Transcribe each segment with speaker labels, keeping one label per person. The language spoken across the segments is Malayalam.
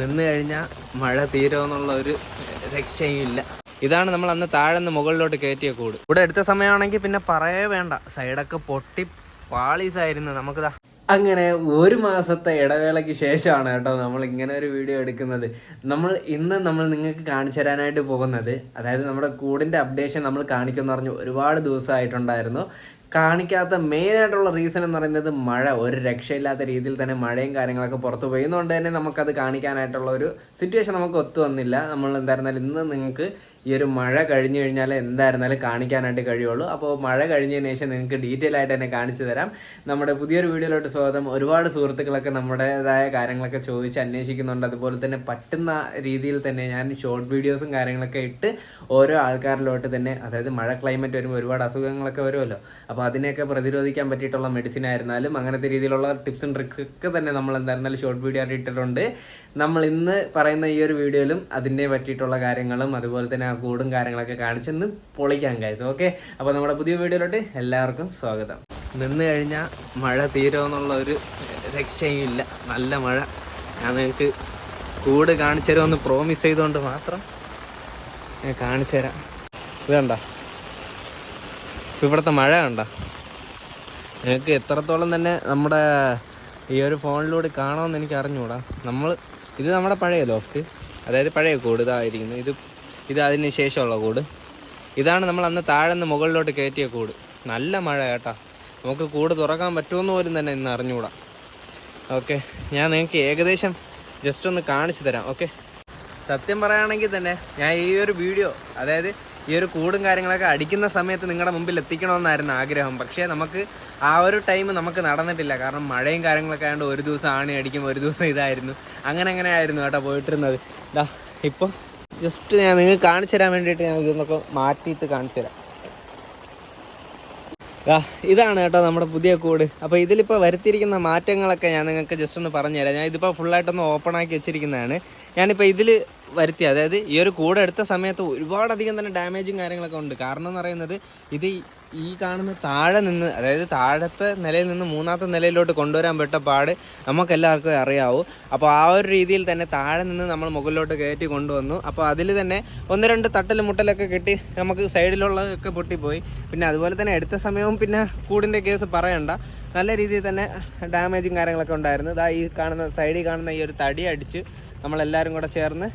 Speaker 1: നിന്ന് കഴിഞ്ഞാൽ മഴ തീരുമെന്നുള്ള ഒരു രക്ഷയും ഇല്ല ഇതാണ് നമ്മൾ അന്ന് താഴെ നിന്ന് മുകളിലോട്ട് കയറ്റിയ കൂട്. ഇവിടെ എടുത്ത സമയമാണെങ്കിൽ പിന്നെ പറയേ വേണ്ട. സൈഡൊക്കെ പൊട്ടി പാളീസായിരുന്നു നമുക്കിതാ. അങ്ങനെ ഒരു മാസത്തെ ഇടവേളയ്ക്ക് ശേഷമാണ് കേട്ടോ നമ്മൾ ഇങ്ങനെ ഒരു വീഡിയോ എടുക്കുന്നത്. നമ്മൾ ഇന്ന് നമ്മൾ നിങ്ങൾക്ക് കാണിച്ചു തരാനായിട്ട് പോകുന്നത് അതായത് നമ്മുടെ കൂടിന്റെ അപ്ഡേഷൻ നമ്മൾ കാണിക്കുമെന്ന് പറഞ്ഞ് ഒരുപാട് ദിവസമായിട്ടുണ്ടായിരുന്നു. കാണിക്കാത്ത മെയിൻ ആയിട്ടുള്ള റീസൺ എന്ന് പറയുന്നത് മഴ. ഒരു രക്ഷയില്ലാത്ത രീതിയിൽ തന്നെ മഴയും കാര്യങ്ങളൊക്കെ പുറത്തു പോയിരുന്നുകൊണ്ട് തന്നെ നമുക്കത് കാണിക്കാനായിട്ടുള്ള ഒരു സിറ്റുവേഷൻ നമുക്ക് ഒത്തു വന്നില്ല. നമ്മൾ എന്തായിരുന്നാലും ഇന്ന് നിങ്ങൾക്ക് ഈ ഒരു മഴ കഴിഞ്ഞു കഴിഞ്ഞാൽ എന്തായിരുന്നാലും കാണിക്കാനായിട്ട് കഴിയുള്ളൂ. അപ്പോൾ മഴ കഴിഞ്ഞതിന് ശേഷം നിങ്ങൾക്ക് ഡീറ്റെയിൽ ആയിട്ട് തന്നെ കാണിച്ചു തരാം. നമ്മുടെ പുതിയൊരു വീഡിയോയിലോട്ട് സ്വാഗതം. ഒരുപാട് സുഹൃത്തുക്കളൊക്കെ നമ്മുടേതായ കാര്യങ്ങളൊക്കെ ചോദിച്ച് അന്വേഷിക്കുന്നുണ്ട്. അതുപോലെ തന്നെ പറ്റുന്ന രീതിയിൽ തന്നെ ഞാൻ ഷോർട്ട് വീഡിയോസും കാര്യങ്ങളൊക്കെ ഇട്ട് ഓരോ ആൾക്കാരിലോട്ട് തന്നെ അതായത് മഴ ക്ലൈമറ്റ് വരുമ്പോൾ ഒരുപാട് അസുഖങ്ങളൊക്കെ വരുമല്ലോ. അപ്പോൾ അതിനെയൊക്കെ പ്രതിരോധിക്കാൻ പറ്റിയിട്ടുള്ള മെഡിസിൻ ആയിരുന്നാലും അങ്ങനത്തെ രീതിയിലുള്ള ടിപ്സും ട്രിക്സ് ഒക്കെ തന്നെ നമ്മൾ എന്തായിരുന്നാലും ഷോർട്ട് വീഡിയോ ആയിട്ട് ഇട്ടിട്ടുണ്ട്. നമ്മൾ ഇന്ന് പറയുന്ന ഈ ഒരു വീഡിയോയിലും അതിനെ പറ്റിയിട്ടുള്ള കാര്യങ്ങളും അതുപോലെ തന്നെ കൂടും കാര്യങ്ങളൊക്കെ കാണിച്ചെന്ന് പൊളിക്കാൻ കഴിച്ചു ഓക്കെ അപ്പോൾ നമ്മുടെ പുതിയ വീഡിയോയിലോട്ട് എല്ലാവർക്കും സ്വാഗതം. നിന്ന് കഴിഞ്ഞാൽ മഴ തീരുമെന്നുള്ള ഒരു രക്ഷയുമില്ല. നല്ല മഴ. ഞാൻ നിങ്ങൾക്ക് കൂട് കാണിച്ചു തരുമെന്ന് പ്രോമിസ് ചെയ്തുകൊണ്ട് മാത്രം ഞാൻ കാണിച്ചു തരാം. ഇത് കണ്ട? ഇവിടുത്തെ മഴ കണ്ട? നിങ്ങൾക്ക് എത്രത്തോളം തന്നെ നമ്മുടെ ഈ ഒരു ഫോണിലൂടെ കാണാമെന്ന് എനിക്ക് അറിഞ്ഞുകൂടാ. നമ്മൾ ഇത് നമ്മുടെ പഴയ ലോഫ്റ്റ് അതായത് പഴയ കൂട് ഇത് ഇത് അതിന് ശേഷമുള്ള കൂട്. ഇതാണ് നമ്മൾ അന്ന് താഴെ നിന്ന് മുകളിലോട്ട് കയറ്റിയ കൂട്. നല്ല മഴ കേട്ടാ. നമുക്ക് കൂട് തുറക്കാൻ പറ്റുമെന്ന് പോലും തന്നെ ഇന്ന് അറിഞ്ഞുകൂടാ ഓക്കെ ഞാൻ നിങ്ങൾക്ക് ഏകദേശം ജസ്റ്റ് ഒന്ന് കാണിച്ചു തരാം. ഓക്കെ. സത്യം പറയുകയാണെങ്കിൽ തന്നെ ഞാൻ ഈ ഒരു വീഡിയോ അതായത് ഈ ഒരു കൂടും കാര്യങ്ങളൊക്കെ അടിക്കുന്ന സമയത്ത് നിങ്ങളുടെ മുമ്പിൽ എത്തിക്കണമെന്നായിരുന്നു ആഗ്രഹം. പക്ഷേ നമുക്ക് ആ ഒരു ടൈം നമുക്ക് നടന്നിട്ടില്ല. കാരണം മഴയും കാര്യങ്ങളൊക്കെ ആയതുകൊണ്ട് ഒരു ദിവസം ആണി അടിക്കും ഒരു ദിവസം ഇതായിരുന്നു. അങ്ങനെ അങ്ങനെ ആയിരുന്നു കേട്ടോ പോയിട്ടിരുന്നത്. ഇതാ ഇപ്പോൾ ജസ്റ്റ് ഞാൻ നിങ്ങൾക്ക് കാണിച്ചു തരാൻ വേണ്ടിയിട്ട് ഞാൻ ഇതൊന്നൊക്കെ മാറ്റിയിട്ട് കാണിച്ചു തരാം. ഇതാണ് കേട്ടോ നമ്മുടെ പുതിയ കൂട് അപ്പോൾ ഇതിലിപ്പോൾ വരുത്തിയിരിക്കുന്ന മാറ്റങ്ങളൊക്കെ ഞാൻ നിങ്ങൾക്ക് ജസ്റ്റ് ഒന്ന് പറഞ്ഞുതരാം. ഞാൻ ഇതിപ്പോൾ ഫുള്ളായിട്ടൊന്ന് ഓപ്പൺ ആക്കി വെച്ചിരിക്കുന്നതാണ്. ഞാനിപ്പോൾ ഇതിൽ വരുത്തി. അതായത് ഈ ഒരു കൂടെ എടുത്ത സമയത്ത് ഒരുപാടധികം തന്നെ ഡാമേജും കാര്യങ്ങളൊക്കെ ഉണ്ട്. കാരണം എന്ന് പറയുന്നത് ഇത് ഈ കാണുന്ന താഴെ നിന്ന് അതായത് താഴത്തെ നിലയിൽ നിന്ന് മൂന്നാമത്തെ നിലയിലോട്ട് കൊണ്ടുവരാൻ പെട്ട പാട് നമുക്കെല്ലാവർക്കും അറിയാവൂ. അപ്പോൾ ആ ഒരു രീതിയിൽ തന്നെ താഴെ നിന്ന് നമ്മൾ മുകളിലോട്ട് കയറ്റി കൊണ്ടുവന്നു. അപ്പോൾ അതിൽ തന്നെ ഒന്ന് രണ്ട് തട്ടലും മുട്ടലൊക്കെ കിട്ടി നമുക്ക് സൈഡിലുള്ളതൊക്കെ പൊട്ടിപ്പോയി. പിന്നെ അതുപോലെ തന്നെ എടുത്ത സമയവും പിന്നെ കൂടിന്റെ കേസ് പറയണ്ട. നല്ല രീതിയിൽ തന്നെ ഡാമേജും കാര്യങ്ങളൊക്കെ ഉണ്ടായിരുന്നു. ഇതാ ഈ കാണുന്ന സൈഡിൽ കാണുന്ന ഈ ഒരു തടി അടിച്ച് നമ്മളെല്ലാവരും കൂടെ ചേർന്ന്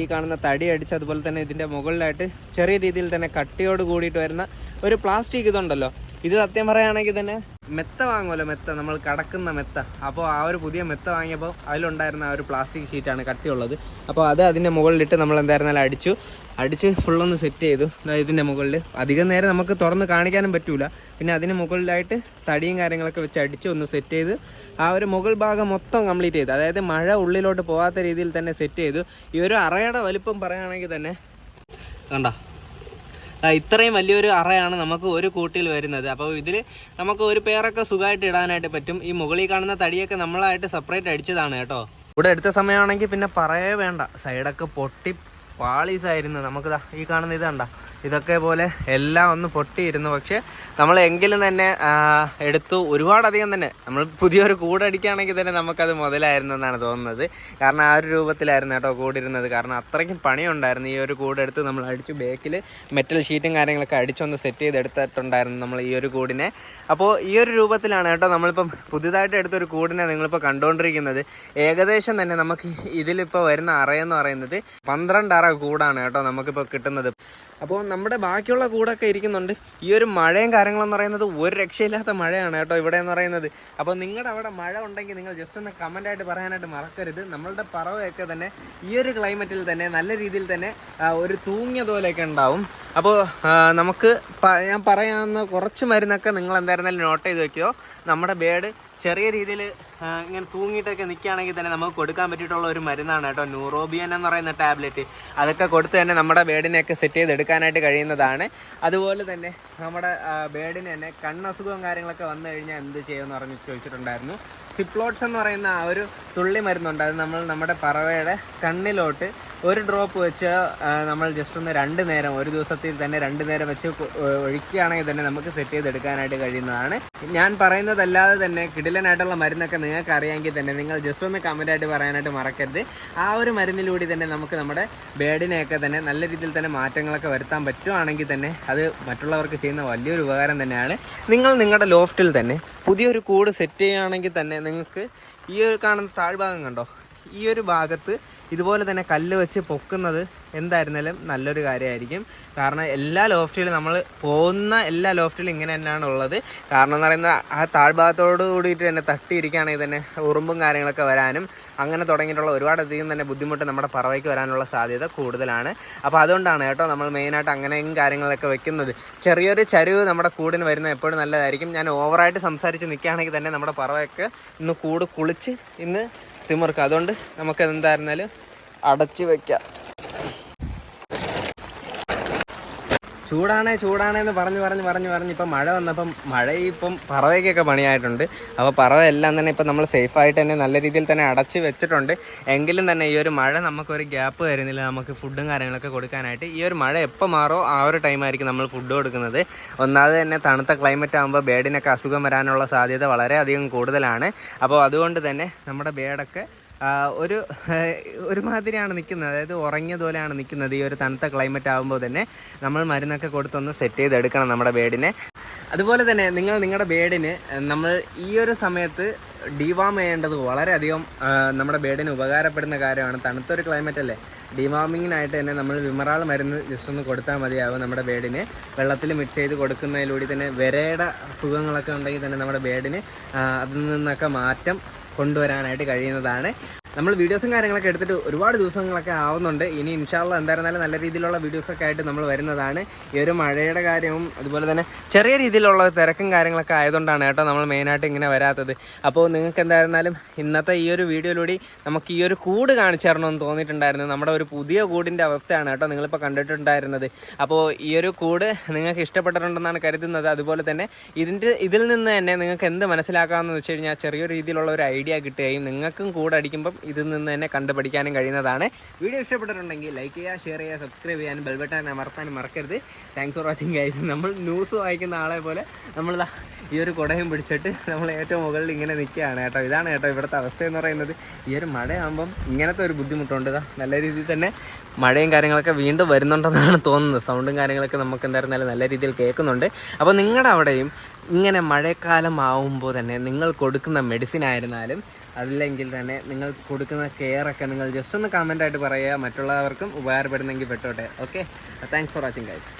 Speaker 1: ഈ കാണുന്ന തടി അടിച്ച് അതുപോലെ തന്നെ ഇതിന്റെ മുകളിലായിട്ട് ചെറിയ രീതിയിൽ തന്നെ കട്ടിയോട് കൂടിയിട്ട് വരുന്ന ഒരു പ്ലാസ്റ്റിക് ഇതുണ്ടല്ലോ. ഇത് സത്യം പറയുകയാണെങ്കിൽ തന്നെ മെത്ത വാങ്ങുമല്ലോ മെത്ത നമ്മൾ കടക്കുന്ന മെത്ത. അപ്പോൾ ആ ഒരു പുതിയ മെത്ത വാങ്ങിയപ്പോൾ അതിലുണ്ടായിരുന്ന ആ ഒരു പ്ലാസ്റ്റിക് ഷീറ്റാണ് കട്ടിയുള്ളത്. അപ്പോൾ അത് അതിന്റെ മുകളിലിട്ട് നമ്മൾ എന്തായിരുന്നാലും അടിച്ചു. അടിച്ച് ഫുള്ളൊന്ന് സെറ്റ് ചെയ്തു. ഇതിന്റെ മുകളിൽ അധികം നേരം നമുക്ക് തുറന്ന് കാണിക്കാനും പറ്റൂല. പിന്നെ അതിന് മുകളിലായിട്ട് തടിയും കാര്യങ്ങളൊക്കെ വെച്ച് അടിച്ച് ഒന്ന് സെറ്റ് ചെയ്ത് ആ ഒരു മുകൾ ഭാഗം മൊത്തം കംപ്ലീറ്റ് ചെയ്തു. അതായത് മഴ ഉള്ളിലോട്ട് പോകാത്ത രീതിയിൽ തന്നെ സെറ്റ് ചെയ്തു. ഈ ഒരു അറയുടെ വലിപ്പം പറയുകയാണെങ്കിൽ തന്നെ കണ്ട? ഇത്രയും വലിയൊരു അറയാണ് നമുക്ക് ഒരു കൂട്ടിൽ വരുന്നത്. അപ്പോൾ ഇതിൽ നമുക്ക് ഒരു പേരൊക്കെ സുഖമായിട്ട് ഇടാനായിട്ട് പറ്റും. ഈ മുകളിൽ കാണുന്ന തടിയൊക്കെ നമ്മളായിട്ട് സെപ്പറേറ്റ് അടിച്ചതാണ് കേട്ടോ. ഇവിടെ എടുത്ത സമയമാണെങ്കിൽ പിന്നെ പറയേ വേണ്ട. സൈഡൊക്കെ പൊട്ടി പാളീസായിരുന്നു. നമുക്കിതാ ഈ കാണുന്ന ഇത് കണ്ട. ഇതൊക്കെ പോലെ എല്ലാം ഒന്ന് പൊട്ടിയിരുന്നു. പക്ഷെ നമ്മൾ എങ്കിലും തന്നെ എടുത്തു ഒരുപാടധികം തന്നെ. നമ്മൾ പുതിയൊരു കൂടടിക്കുകയാണെങ്കിൽ തന്നെ നമുക്കത് മുതലായിരുന്നു എന്നാണ് തോന്നുന്നത്. കാരണം ആ ഒരു രൂപത്തിലായിരുന്നു കേട്ടോ കൂടിരുന്നത്. കാരണം അത്രയ്ക്കും പണിയുണ്ടായിരുന്നു. ഈ ഒരു കൂടെടുത്ത് നമ്മൾ അടിച്ചു ബേക്കിൽ മെറ്റൽ ഷീറ്റും കാര്യങ്ങളൊക്കെ അടിച്ചൊന്ന് സെറ്റ് ചെയ്തെടുത്തിട്ടുണ്ടായിരുന്നു നമ്മൾ ഈ ഒരു കൂടിനെ. അപ്പോൾ ഈ ഒരു രൂപത്തിലാണ് കേട്ടോ നമ്മളിപ്പം പുതിയതായിട്ട് എടുത്തൊരു കൂടിനെ നിങ്ങളിപ്പോൾ കണ്ടുകൊണ്ടിരിക്കുന്നത് ഏകദേശം തന്നെ നമുക്ക് ഇതിലിപ്പോൾ വരുന്ന അറയെന്ന് പറയുന്നത് പന്ത്രണ്ട് അറ കൂടാണ് കേട്ടോ നമുക്കിപ്പോൾ കിട്ടുന്നത്. അപ്പോൾ നമ്മുടെ ബാക്കിയുള്ള കൂടൊക്കെ ഇരിക്കുന്നുണ്ട്. ഈ ഒരു മഴയും കാര്യങ്ങളെന്ന് പറയുന്നത് ഒരു രക്ഷയില്ലാത്ത മഴയാണ് കേട്ടോ ഇവിടെ എന്ന് പറയുന്നത്. അപ്പോൾ നിങ്ങളുടെ അവിടെ മഴ ഉണ്ടെങ്കിൽ നിങ്ങൾ ജസ്റ്റ് ഒന്ന് കമന്റായിട്ട് പറയാനായിട്ട് മറക്കരുത്. നമ്മളുടെ പറവയൊക്കെ തന്നെ ഈ ഒരു ക്ലൈമറ്റിൽ തന്നെ നല്ല രീതിയിൽ തന്നെ ഒരു തൂങ്ങിയ പോലെയൊക്കെ ഉണ്ടാവും. അപ്പോൾ നമുക്ക് ഞാൻ പറയാവുന്ന കുറച്ച് മരുന്നൊക്കെ നിങ്ങൾ എന്തായിരുന്നാലും നോട്ട് ചെയ്ത് വെക്കുകയോ നമ്മുടെ ബേഡ് ചെറിയ രീതിയിൽ ഇങ്ങനെ തൂങ്ങിയിട്ടൊക്കെ നിൽക്കുകയാണെങ്കിൽ തന്നെ നമുക്ക് കൊടുക്കാൻ പറ്റിയിട്ടുള്ള ഒരു മരുന്നാണ് കേട്ടോ. ന്യൂറോബിയൻ എന്ന് പറയുന്ന ടാബ്ലറ്റ് അതൊക്കെ കൊടുത്ത് തന്നെ നമ്മുടെ ബേഡിനെയൊക്കെ സെറ്റ് ചെയ്തെടുക്കാനായിട്ട് കഴിയുന്നതാണ്. അതുപോലെ തന്നെ നമ്മുടെ ബേഡിന് തന്നെ കണ്ണസുഖവും കാര്യങ്ങളൊക്കെ വന്നു കഴിഞ്ഞാൽ എന്ത് ചെയ്യുമെന്ന് പറഞ്ഞ് ചോദിച്ചിട്ടുണ്ടായിരുന്നു. സിപ്ലോട്ട്സ് എന്ന് പറയുന്ന ആ ഒരു തുള്ളി മരുന്നുണ്ട്. അത് നമ്മൾ നമ്മുടെ പറവയുടെ കണ്ണിലോട്ട് ഒരു ഡ്രോപ്പ് വെച്ച് നമ്മൾ ജസ്റ്റ് ഒന്ന് രണ്ട് നേരം ഒരു ദിവസത്തിൽ തന്നെ രണ്ട് നേരം വെച്ച് ഒഴിക്കുകയാണെങ്കിൽ തന്നെ നമുക്ക് സെറ്റ് ചെയ്തെടുക്കാനായിട്ട് കഴിയുന്നതാണ്. ഞാൻ പറയുന്നതല്ലാതെ തന്നെ കിടിലനായിട്ടുള്ള മരുന്നൊക്കെ നിങ്ങൾക്ക് അറിയാമെങ്കിൽ തന്നെ നിങ്ങൾ ജസ്റ്റ് ഒന്ന് കമന്റായിട്ട് പറയാനായിട്ട് മറക്കരുത്. ആ ഒരു മരുന്നിലൂടെ തന്നെ നമുക്ക് നമ്മുടെ ബേഡിനെയൊക്കെ തന്നെ നല്ല രീതിയിൽ തന്നെ മാറ്റങ്ങളൊക്കെ വരുത്താൻ പറ്റുവാണെങ്കിൽ തന്നെ അത് മറ്റുള്ളവർക്ക് ചെയ്യുന്ന വലിയൊരു ഉപകാരം തന്നെയാണ്. നിങ്ങൾ നിങ്ങളുടെ ലോഫ്റ്റിൽ തന്നെ പുതിയൊരു കൂട് സെറ്റ് ചെയ്യുകയാണെങ്കിൽ തന്നെ നിങ്ങൾക്ക് ഈ ഒരു കാണുന്ന താഴ്ഭാഗം കണ്ടോ? ഈ ഒരു ഭാഗത്ത് ഇതുപോലെ തന്നെ കല്ല് വെച്ച് പൊക്കുന്നത് എന്തായിരുന്നാലും നല്ലൊരു കാര്യമായിരിക്കും. കാരണം എല്ലാ ലോഫ്റ്റിലും നമ്മൾ പോകുന്ന എല്ലാ ലോഫ്റ്റിലും ഇങ്ങനെ തന്നെയാണ് ഉള്ളത്. കാരണം എന്ന് പറയുന്നത് ആ താഴ്ഭാഗത്തോട് കൂടിയിട്ട് തന്നെ തട്ടിയിരിക്കുകയാണെങ്കിൽ തന്നെ ഉറുമ്പും കാര്യങ്ങളൊക്കെ വരാനും അങ്ങനെ തുടങ്ങിയിട്ടുള്ള ഒരുപാടധികം തന്നെ ബുദ്ധിമുട്ട് നമ്മുടെ പറവയ്ക്ക് വരാനുള്ള സാധ്യത കൂടുതലാണ്. അപ്പോൾ അതുകൊണ്ടാണ് കേട്ടോ നമ്മൾ മെയിനായിട്ട് അങ്ങനെയും കാര്യങ്ങളൊക്കെ വെക്കുന്നത്. ചെറിയൊരു ചരിവ് നമ്മുടെ കൂടിന് വരുന്നത് എപ്പോഴും നല്ലതായിരിക്കും. ഞാൻ ഓവറായിട്ട് സംസാരിച്ച് നിൽക്കുകയാണെങ്കിൽ തന്നെ നമ്മുടെ പറവയൊക്കെ ഇന്ന് കൂട് കുളിച്ച് ഇന്ന് തിമിർക്കുക അതുകൊണ്ട് നമുക്ക് എന്തായിരുന്നാലും അടച്ച് വെക്കാം. ചൂടാണേ ചൂടാണേ എന്ന് പറഞ്ഞു പറഞ്ഞു പറഞ്ഞു പറഞ്ഞ് ഇപ്പം മഴ വന്നപ്പം മഴ ഇപ്പം പറവയ്ക്കൊക്കെ പണിയായിട്ടുണ്ട്. അപ്പോൾ പറവ എല്ലാം തന്നെ ഇപ്പം നമ്മൾ സേഫായിട്ട് തന്നെ നല്ല രീതിയിൽ തന്നെ അടച്ച് വെച്ചിട്ടുണ്ട്. എങ്കിലും തന്നെ ഈ ഒരു മഴ നമുക്കൊരു ഗ്യാപ്പ് വരുന്നില്ല നമുക്ക് ഫുഡും കാര്യങ്ങളൊക്കെ കൊടുക്കാനായിട്ട് ഈ ഒരു മഴ എപ്പോൾ മാറോ ആ ഒരു ടൈമായിരിക്കും നമ്മൾ ഫുഡ് കൊടുക്കുന്നത്. ഒന്നാമത് തന്നെ തണുത്ത ക്ലൈമറ്റ് ആകുമ്പോൾ ബേഡിനൊക്കെ അസുഖം വരാനുള്ള സാധ്യത വളരെയധികം കൂടുതലാണ്. അപ്പോൾ അതുകൊണ്ട് തന്നെ നമ്മുടെ ബേഡൊക്കെ ഒരു ഒരുമാതിരിയാണ് നിൽക്കുന്നത് അതായത് ഉറങ്ങിയതുപോലെയാണ് നിൽക്കുന്നത് ഈ ഒരു തണുത്ത ക്ലൈമറ്റ് ആകുമ്പോൾ തന്നെ നമ്മൾ മരുന്നൊക്കെ കൊടുത്തൊന്ന് സെറ്റ് ചെയ്തെടുക്കണം നമ്മുടെ ബേഡിനെ. അതുപോലെ തന്നെ നിങ്ങൾ നിങ്ങളുടെ ബേഡിന് നമ്മൾ ഈ ഒരു സമയത്ത് ഡിവാം ചെയ്യേണ്ടത് വളരെയധികം നമ്മുടെ ബേഡിന് ഉപകാരപ്പെടുന്ന കാര്യമാണ്. തണുത്തൊരു ക്ലൈമറ്റ് അല്ലേ? ഡിവാമിങ്ങിനായിട്ട് തന്നെ നമ്മൾ വിമറാൾ മരുന്ന് ജസ്റ്റ് ഒന്ന് കൊടുത്താൽ മതിയാവും നമ്മുടെ ബേഡിന്. വെള്ളത്തിൽ മിക്സ് ചെയ്ത് കൊടുക്കുന്നതിലൂടെ തന്നെ വിരയുടെ അസുഖങ്ങളൊക്കെ ഉണ്ടെങ്കിൽ തന്നെ നമ്മുടെ ബേഡിന് അതിൽ നിന്നൊക്കെ മാറ്റം കൊണ്ടുവരാനായിട്ട് കഴിയുന്നതാണ്. നമ്മൾ വീഡിയോസും കാര്യങ്ങളൊക്കെ എടുത്തിട്ട് ഒരുപാട് ദിവസങ്ങളൊക്കെ ആവുന്നുണ്ട്. ഇനി ഇൻഷാല്ല എന്തായിരുന്നാലും നല്ല രീതിയിലുള്ള വീഡിയോസൊക്കെ ആയിട്ട് നമ്മൾ വരുന്നതാണ്. ഈ ഒരു മഴയുടെ കാര്യവും അതുപോലെ തന്നെ ചെറിയ രീതിയിലുള്ള തിരക്കും കാര്യങ്ങളൊക്കെ ആയതുകൊണ്ടാണ് കേട്ടോ നമ്മൾ മെയിനായിട്ട് ഇങ്ങനെ വരാത്തത്. അപ്പോൾ നിങ്ങൾക്ക് എന്തായിരുന്നാലും ഇന്നത്തെ ഈ ഒരു വീഡിയോയിലൂടെ നമുക്ക് ഈ ഒരു കൂട് കാണിച്ചു തരണമെന്ന് തോന്നിയിട്ടുണ്ടായിരുന്നു. നമ്മുടെ ഒരു പുതിയ കൂടിന്റെ അവസ്ഥയാണ് കേട്ടോ നിങ്ങളിപ്പോൾ കണ്ടിട്ടുണ്ടായിരുന്നത്. അപ്പോൾ ഈ ഒരു കൂട് നിങ്ങൾക്ക് ഇഷ്ടപ്പെട്ടിട്ടുണ്ടെന്നാണ് കരുതുന്നത്. അതുപോലെ തന്നെ ഇതിന്റെ ഇതിൽ നിന്ന് തന്നെ നിങ്ങൾക്ക് എന്ത് മനസ്സിലാക്കാമെന്ന് വെച്ച് കഴിഞ്ഞാൽ ചെറിയ രീതിയിലുള്ള ഒരു ഐഡിയ കിട്ടുകയും നിങ്ങൾക്കും കൂടടിക്കുമ്പം ഇതിൽ നിന്ന് തന്നെ കണ്ടുപഠിക്കാനും കഴിയുന്നതാണ്. വീഡിയോ ഇഷ്ടപ്പെട്ടിട്ടുണ്ടെങ്കിൽ ലൈക്ക് ചെയ്യുക ഷെയർ ചെയ്യുക സബ്സ്ക്രൈബ് ചെയ്യാനും ബെൽബട്ടൻ അമർത്താനും മറക്കരുത്. താങ്ക്സ് ഫോർ വാച്ചിങ് ഗൈസ് നമ്മൾ ന്യൂസ് വായിക്കുന്ന ആളെ പോലെ നമ്മൾ ഈ ഒരു കുടയും പിടിച്ചിട്ട് നമ്മൾ ഏറ്റവും മുകളിൽ ഇങ്ങനെ നിൽക്കുകയാണ് കേട്ടോ. ഇതാണ് കേട്ടോ ഇവിടുത്തെ അവസ്ഥ എന്ന് പറയുന്നത്. ഈ ഒരു മഴയാകുമ്പം ഇങ്ങനത്തെ ഒരു ബുദ്ധിമുട്ടുണ്ട് നല്ല രീതിയിൽ തന്നെ മഴയും കാര്യങ്ങളൊക്കെ വീണ്ടും വരുന്നുണ്ടെന്നാണ് തോന്നുന്നത്. സൗണ്ടും കാര്യങ്ങളൊക്കെ നമുക്ക് എന്തായിരുന്നാലും നല്ല രീതിയിൽ കേൾക്കുന്നുണ്ട്. അപ്പോൾ നിങ്ങളുടെ അവിടെയും ഇങ്ങനെ മഴക്കാലം ആവുമ്പോൾ തന്നെ നിങ്ങൾ കൊടുക്കുന്ന മെഡിസിൻ ആയിരുന്നാലും അല്ലെങ്കിൽ തന്നെ നിങ്ങൾ കൊടുക്കുന്ന കെയർ ഒക്കെ നിങ്ങൾ ജസ്റ്റ് ഒന്ന് കമന്റ് ആയിട്ട് പറയുക മറ്റുള്ളവർക്കും ഉപകാരപ്പെടുന്നെങ്കിൽ പെട്ടോട്ടെ. Okay thanks for watching guys